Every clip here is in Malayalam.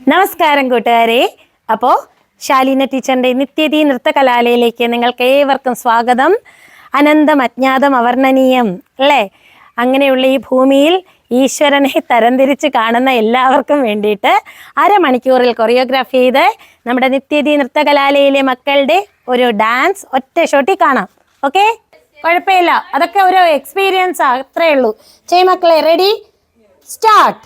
നമസ്കാരം കൂട്ടുകാരെ. അപ്പോ ശാലീന ടീച്ചറിന്റെ നിത്യതി നൃത്ത കലാലയിലേക്ക് നിങ്ങൾക്ക് ഏവർക്കും സ്വാഗതം. അനന്തം അജ്ഞാതം അവർണനീയം അല്ലേ? അങ്ങനെയുള്ള ഈ ഭൂമിയിൽ ഈശ്വരനെ തരംതിരിച്ച് കാണുന്ന എല്ലാവർക്കും വേണ്ടിയിട്ട് അരമണിക്കൂറിൽ കൊറിയോഗ്രാഫി ചെയ്ത് നമ്മുടെ നിത്യതി നൃത്തകലാലയിലെ മക്കളുടെ ഒരു ഡാൻസ് ഒറ്റ ഷോട്ടിൽ കാണാം. ഓക്കെ കുഴപ്പമില്ല. അതൊക്കെ ഒരു എക്സ്പീരിയൻസ് അത്രേ ഉള്ളൂ. ചെയ് മക്കളെ റെഡി സ്റ്റാർട്ട്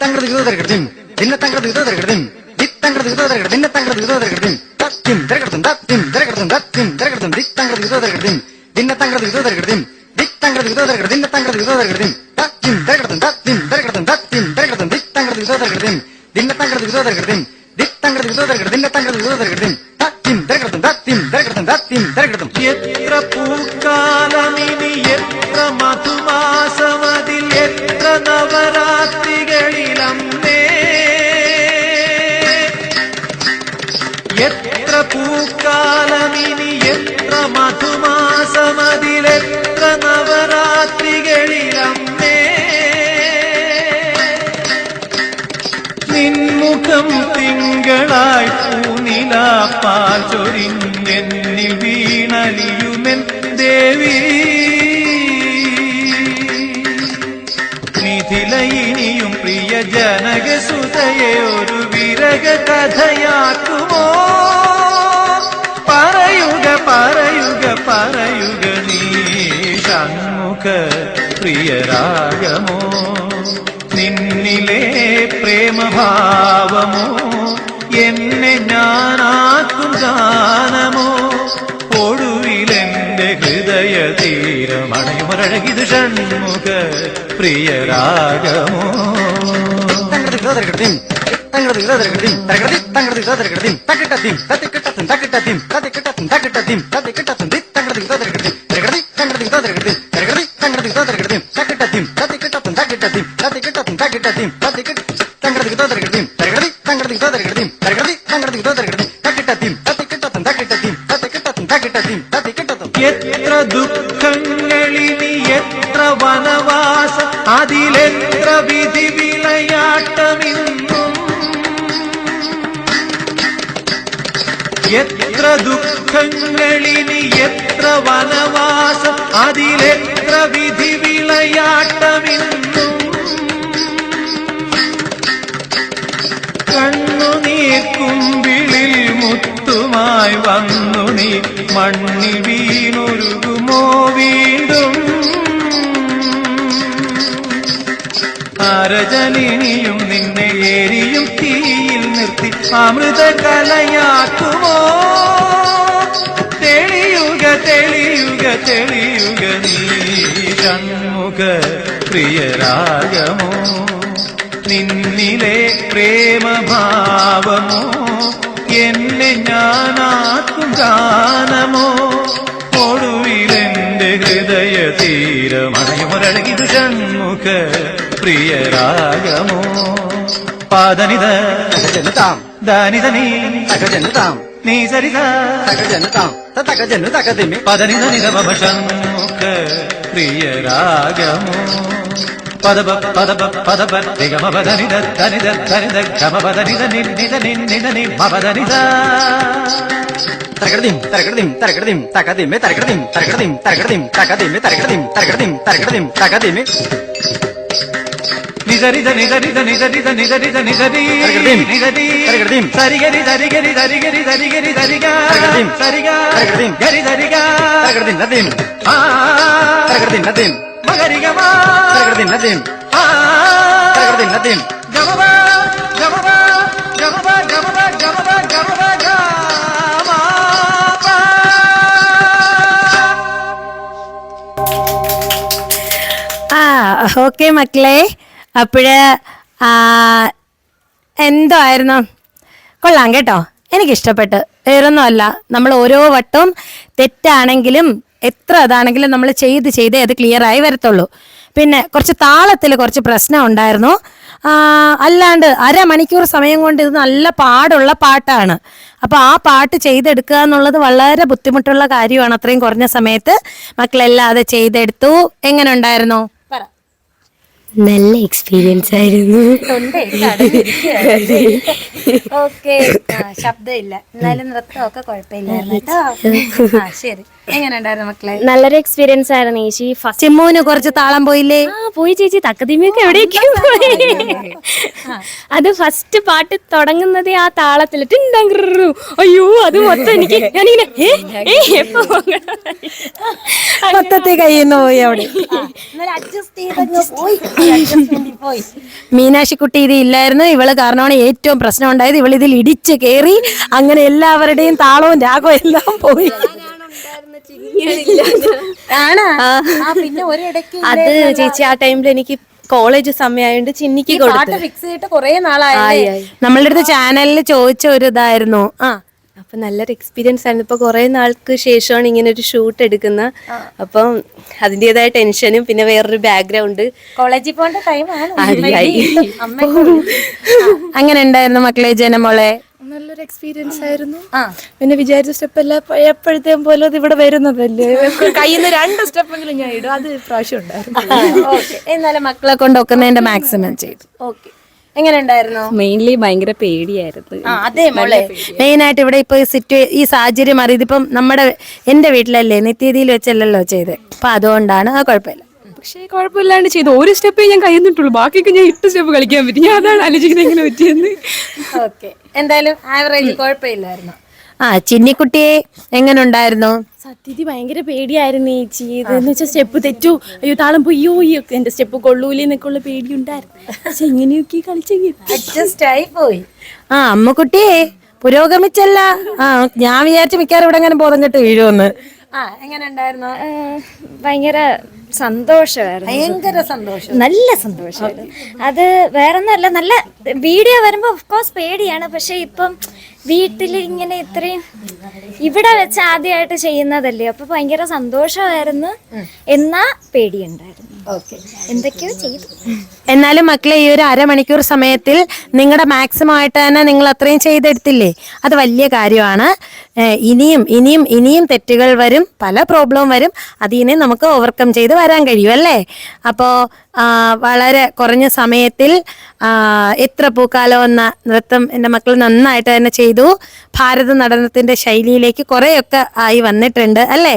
தங்கிறதுக்கு இதோ தருகிறதும் தின்ன தங்கிறதுக்கு இதோ தருகிறதும் தித் தங்கிறதுக்கு இதோ தருகிறது தின்ன தங்கிறதுக்கு இதோ தருகிறதும் தத்திம் திரகடத்தும் தத்திம் திரகடத்தும் தத்திம் திரகடத்தும் தித் தங்கிறதுக்கு இதோ தருகிறதும் தின்ன தங்கிறதுக்கு இதோ தருகிறதும் திக் தங்கிறதுக்கு இதோ தருகிறது தின்ன தங்கிறதுக்கு இதோ தருகிறதும் தத்திம் திரகடத்தும் தத்திம் திரகடத்தும் தத்திம் திரகடத்தும் திக் தங்கிறதுக்கு இதோ தருகிறதும் தின்ன தங்கிறதுக்கு இதோ தருகிறதும் திக் தங்கிறதுக்கு இதோ தருகிறது தின்ன தங்கிறதுக்கு இதோ தருகிறதும் தத்திம் திரகடத்தும் தத்திம் திரகடத்தும் தத்திம் திரகடத்தும் எத்திர பூக்காலா നിൻമുഖം തിങ്കളായി പൂനിലാപ്പാൽ ചൊരിഞ്ഞെന്നിൽ വീണലിയുമെൻ ദേവി. മിഥിലയിനിയും പ്രിയ ജനകസുതയെ ഒരു വിരക കഥയാക്കുമോ പറയുക പറയുക പറയുക നീ ഷൺമുഖ പ്രിയരാഗമോ? പ്രേമഭാവമോ എന്നെ ഞാനാക്കും ഗാനമോ ഒടുവിലെന്റെ ഹൃദയ തീരമണയുമൊരഴകിത് ഷൺമുഖ പ്രിയരാഗമോ തങ്കൃതി വിതോദരകൃതിം തരകൃതി തങ്കൃതി വിതോദരകൃതിം തക്കിട്ടത്തിം തത്തിക്കിട്ടത്തും തക്കിട്ടത്തിം തത്തിക്കിട്ടത്തും തക്കിട്ടത്തിം തത്തിക്കിട്ടത്തും ദിത്തങ്കൃതി വിതോദരകൃതിം തരകൃതി തങ്കൃതി വിതോദരകൃതിം തരകൃതി തങ്കൃതി വിതോദരകൃതിം തക്കിട്ടത്തിം തത്തിക്കിട്ടത്തും തക്കിട്ടത്തിം തത്തിക്കിട്ടത്തും തക്കിട്ടത്തിം തത്തിക്കിട്ട തങ്കൃതി വിതോദരകൃതിം തരകൃതി തങ്കൃതി വിതോദരകൃതിം തരകൃതി തങ്കൃതി വിതോദരകൃതിം തക്കിട്ടത്തിം തത്തിക്കിട്ടത്തും തക്കിട്ടത്തിം തത്തിക്കിട്ടത്തും തക്കിട്ടത്തിം തത്തിക്കിട്ടത്തും എത്ര ദുഃഖങ്ങളിനി എത്ര വനവാസ അതിലെത്ര വിധി വിളയാട്ടമിന്നും. എത്ര ദുഃഖങ്ങളിനി എത്ര വനവാസം അതിലെത്ര വിധി വിളയാട്ടമിന്നും മുത്തുമായി വന്നു നീ. മണ്ണി വീണൊരുകുമോ വീണ്ടും അരജനിനിയും നിന്നെ ഏരിയും തീയിൽ നിർത്തി അമൃത കലയാക്കുമോ തെളിയുക തെളിയുക തെളിയുക നീ. ഷൺമുഖ പ്രിയരാഗമോ? നിന്നിലെ പ്രേമഭാവമോ? എന്നെ ഞാനാക്കും ഗാനമോ? ഒടുവിലെന്റെ ഹൃദയ തീരമണയുമൊരഴകിത് ഷൺമുഖ പ്രിയരാഗമോ? പാദനിത ജനതാം ദാനിതനീ തകജനുതാം നീ സരിത തകജനുതാം തകജനു തകതിമി. പദനിത നിരവ ഷൺമുഖ പ്രിയരാഗമോ? పదబ పదబ పదబ దిగమబదనిద దనిద దనిద గమబదనిద నిన్నిద నిన్నిద ని మబదనిద తరగడిం తరగడిం తరగడిం తకదిమే తరగడిం తరగడిం తరగడిం తకదిమే తరగడిం తరగడిం తరగడిం తకదిమే నిదరిద నిదరిద నిదరిద నిదరిద నిదరి నిదరి సరిగరి దరిగరి దరిగరి దరిగరి దరిగా సరిగా. గరి దరిగా నదీం నదిం തരകൃതിം നദീം. ഗമബ ഗമബ ഗമബ ഗമബ ഗമബ ഗമബ ഗമബ ആ ഓക്കെ മക്കളെ. അപ്പോഴ് എന്തോ ആയിരുന്നു? കൊള്ളാം കേട്ടോ. എനിക്കിഷ്ടപ്പെട്ട്. വേറൊന്നുമല്ല. നമ്മൾ ഓരോ വട്ടവും തെറ്റാണെങ്കിലും എത്ര അതാണെങ്കിലും നമ്മൾ ചെയ്ത് ചെയ്തേ അത് ക്ലിയർ ആയി വരത്തുള്ളൂ. പിന്നെ കുറച്ച് താളത്തിൽ കുറച്ച് പ്രശ്നം ഉണ്ടായിരുന്നു. അല്ലാണ്ട് അരമണിക്കൂർ സമയം കൊണ്ട് ഇത് നല്ല പാടുള്ള പാട്ടാണ്. അപ്പോൾ ആ പാട്ട് ചെയ്തെടുക്കുക എന്നുള്ളത് വളരെ ബുദ്ധിമുട്ടുള്ള കാര്യമാണ്. അത്രയും കുറഞ്ഞ സമയത്ത് മക്കളെല്ലാം അത് ചെയ്തെടുത്തു. എങ്ങനെ ഉണ്ടായിരുന്നു? നല്ല എക്സ്പീരിയൻസ് ആയിരുന്നു. ഓക്കെ. ശബ്ദമില്ല. എന്നാലും നൃത്തമൊക്കെ കുഴപ്പമില്ലായിരുന്നു കേട്ടോ. ശരി. എങ്ങനെ ഉണ്ടായിരുന്നു മക്കളെ? നല്ലൊരു എക്സ്പീരിയൻസ് ആയിരുന്നു ചേച്ചി ഫസ്റ്റ് ചിമ്മൂന് കുറച്ച് താളം പോയില്ലേ? ആ പോയി ചേച്ചി. തക്കതിമയൊക്കെ എവിടേക്കും പോയി? അത് ഫസ്റ്റ് പാട്ട് തുടങ്ങുന്നത് ആ താളത്തിൽ. അയ്യോ അത് മൊത്തം എനിക്ക് ഞാനിങ്ങനെ ഏ, ഏ, എപ്പോ പോകണം? മൊത്തത്തിൽ കയ്യിന്ന് പോയി അവിടെ. പോയി. മീനാക്ഷിക്കുട്ടി ഇത് ഇല്ലായിരുന്നു. ഇവൾ കാരണമാണ് ഏറ്റവും പ്രശ്നം ഉണ്ടായത്. ഇവൾ ഇതിൽ ഇടിച്ച് കേറി അങ്ങനെ എല്ലാവരുടെയും താളവും രാഗവും എല്ലാം പോയി. ആണ്? പിന്നെ ഒരിടയ്ക്ക് അത് ചേച്ചി ആ ടൈമിൽ എനിക്ക് കോളേജ് സമയമായോണ്ട് ചിന്നിക്ക് കൊടുത്തു. ഫിക്സ് ചെയ്തിട്ട് കൊറേ നാളായി നമ്മളുടെ അടുത്ത് ചാനലിൽ ചോദിച്ച ഒരു ഇതായിരുന്നു. ആ അപ്പൊ നല്ലൊരു എക്സ്പീരിയൻസ് ആയിരുന്നു. ഇപ്പൊ കുറെ നാൾക്ക് ശേഷമാണ് ഇങ്ങനെ ഒരു ഷൂട്ട് എടുക്കുന്ന. അപ്പം അതിന്റെതായ ടെൻഷനും പിന്നെ വേറൊരു ബാക്ക്ഗ്രൗണ്ട് കോളേജിൽ പോകേണ്ട ടൈമാണ്. അങ്ങനെ ഉണ്ടായിരുന്നു മക്കളെ ജനമോളെ. നല്ലൊരു എക്സ്പീരിയൻസ് ആയിരുന്നു. ആ. പിന്നെ വിചാരിച്ച സ്റ്റെപ്പ് എല്ലാം എപ്പോഴത്തേം പോലെ അത് ഇവിടെ വരുന്നതല്ലേ? കയ്യിൽ നിന്ന് രണ്ട് സ്റ്റെപ്പെങ്കിലും ഞാൻ ഇടും. അത് പ്രാവശ്യം ഉണ്ടായിരുന്നു. ഓക്കെ എന്നാലും മക്കളെ കൊണ്ട് ഒക്കുന്നതിന്റെ മാക്സിമം ചെയ്തു. ഓക്കെ. എങ്ങനെ ഉണ്ടായിരുന്നു? മെയിൻലി ഭയങ്കര പേടിയായിരുന്നു. അതെ മോളെ. മെയിൻ ആയിട്ട് ഇവിടെ ഇപ്പൊ സിറ്റുവേ ഈ സാഹചര്യം അറിയത് ഇതിപ്പം നമ്മുടെ എന്റെ വീട്ടിലല്ലേ നിത്യതിയിൽ വെച്ചല്ലല്ലോ ചെയ്ത്. അപ്പൊ അതുകൊണ്ടാണ് ആ കുഴപ്പമില്ല. പക്ഷേ കുഴപ്പമില്ലാണ്ട് ചെയ്തു. ഒരു സ്റ്റെപ്പേ ഞാൻ കയ്യുന്നിട്ടുള്ളൂ ബാക്കിയൊക്കെ ഞാൻ എട്ട് സ്റ്റെപ്പ് കളിക്കാൻ പറ്റി. ഞാൻ അതാണ് ആലോചിക്കുന്നത് എങ്ങനെ പറ്റിയെന്ന്. ഓക്കെ. എന്തായാലും ആവറേജ് കുഴപ്പമില്ലായിരുന്നു. ആ ചിന്നിക്കുട്ടിയെ എങ്ങനെ ഉണ്ടായിരുന്നു സത്യത്തിൽ ഭയങ്കര പേടിയായിരുന്നു ചേച്ചി ഇതെന്ന് വെച്ചാൽ സ്റ്റെപ്പ് തെറ്റു. അയ്യോ താളം പൊയ്യോ അയ്യോ എന്റെ സ്റ്റെപ്പ് കൊള്ളൂലേ എന്നൊക്കെയുള്ള പേടിയുണ്ടായിരുന്നു. പക്ഷെ എങ്ങനെയൊക്കെ കളിച്ചെങ്കിൽ അഡ്ജസ്റ്റ് ആയി പോയി. ആ അമ്മക്കുട്ടിയെ പുരോഗമിച്ചല്ല. ആ ഞാൻ വിചാരിച്ചു മിക്കവാറും ഇവിടെ അങ്ങനെ ബോധം കെട്ട് വീഴുമെന്ന്. ആ എങ്ങനെ ഉണ്ടായിരുന്നു ഭയങ്കര സന്തോഷമായിരുന്നു. ഭയങ്കര സന്തോഷം. നല്ല സന്തോഷമായിരുന്നു. അത് വേറൊന്നുമല്ല നല്ല വീഡിയോ വരുമ്പോൾ ഓഫ് കോഴ്സ് പേടിയാണ്. പക്ഷെ ഇപ്പം വീട്ടിൽ ഇങ്ങനെ ഇത്രയും ഇവിടെ വെച്ച് ആദ്യമായിട്ട് ചെയ്യുന്നതല്ലേ? അപ്പൊ ഭയങ്കര സന്തോഷമായിരുന്നു. എന്നാ പേടിയുണ്ടായിരുന്നു. എന്തൊക്കെയോ ചെയ്തു. എന്നാലും മക്കളെ ഈ ഒരു അരമണിക്കൂർ സമയത്തിൽ നിങ്ങളുടെ മാക്സിമം ആയിട്ട് തന്നെ നിങ്ങൾ അത്രയും ചെയ്തെടുത്തില്ലേ? അത് വലിയ കാര്യമാണ്. ഇനിയും ഇനിയും ഇനിയും തെറ്റുകൾ വരും പല പ്രോബ്ലം വരും. അതിനെ നമുക്ക് ഓവർകം ചെയ്ത് വരാൻ കഴിയും അല്ലേ? അപ്പോൾ വളരെ കുറഞ്ഞ സമയത്തിൽ എത്ര പൂക്കാലം എന്ന നൃത്തം എന്റെ മക്കൾ നന്നായിട്ട് തന്നെ ചെയ്തു. ഭാരത നടനത്തിന്റെ ശൈലിയിലേക്ക് കുറേയൊക്കെ ആയി വന്നിട്ടുണ്ട് അല്ലേ?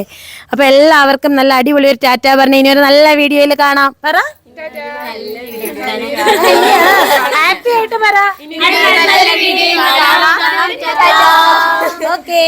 അപ്പോൾ എല്ലാവർക്കും നല്ല അടിപൊളി ഒരു ടാറ്റ പറഞ്ഞ ഇനി ഒരു നല്ല വീഡിയോയിൽ കാണാം. പറ. ഹാപ്പി ആയിട്ട് പറ. ഓക്കേ.